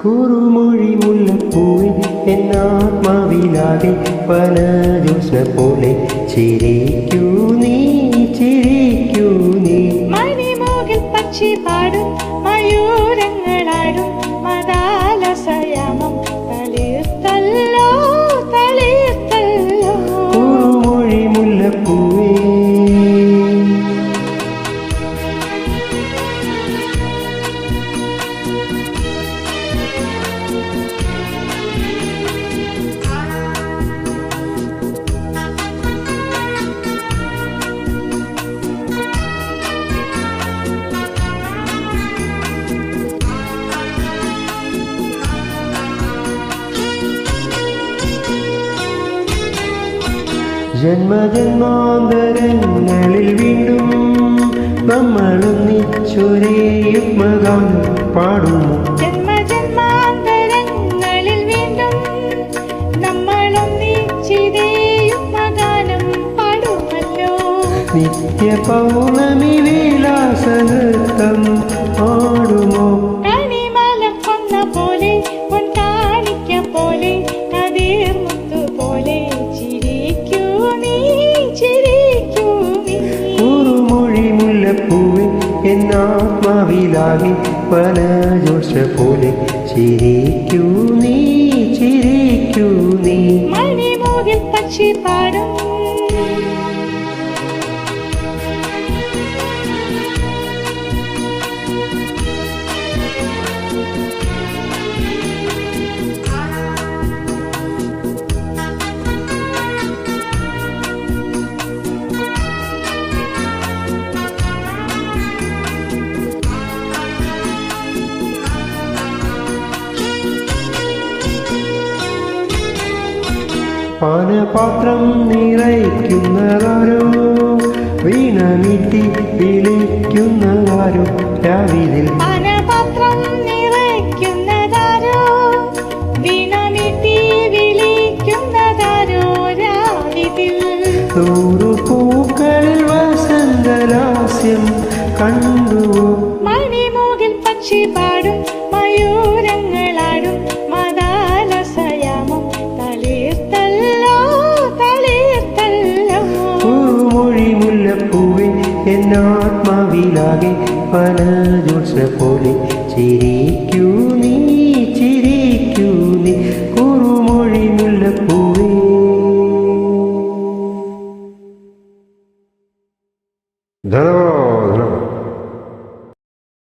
കുറുമൊഴി മുല്ലപ്പൂവിൽ എന്നാത്മാവിലാകെ പന ജ്യോത്സ്ന പോലെ ചിരിക്കൂ നീ ചിരി ജന്മജന്മാന്തരങ്ങളിൽ വീണ്ടും നമ്മളൊന്നിച്ചൊരേ യുഗ്മഗാനം പാടുന്നു. ജന്മജന്മാന്തരങ്ങളിൽ വീണ്ടും മകാനം പാടുമല്ലോ. നിത്യ പൗർണമി വിലാസ മുല്ലപ്പൂവെ എന്നാത്മാവിലാകെ വനജോഷ പോലെ ചിരിക്കൂ നീ ചിരിക്കൂ നീ. പക്ഷി പാടും. പാനപാത്രം നിറയ്ക്കുന്നതാരോ? വീണമിട്ടി വിളിക്കുന്നതാരോ? രാവിലെ പാനപാത്രം നിറയ്ക്കുന്നതാരോ? വീണമിട്ടി വിളിക്കുന്നതാരോ? രാവിലെ നൂറു പൂക്കളിൽ വസന്തലാസ്യം കണ്ടുവോ? മുല്ലപ്പൂവെ പല ജോത്സ പോലെ ചിരിക്കൂ നീ ചിരിക്കൂ നീ കുറുമൊഴി മുല്ലപ്പൂവേ ധനവാ.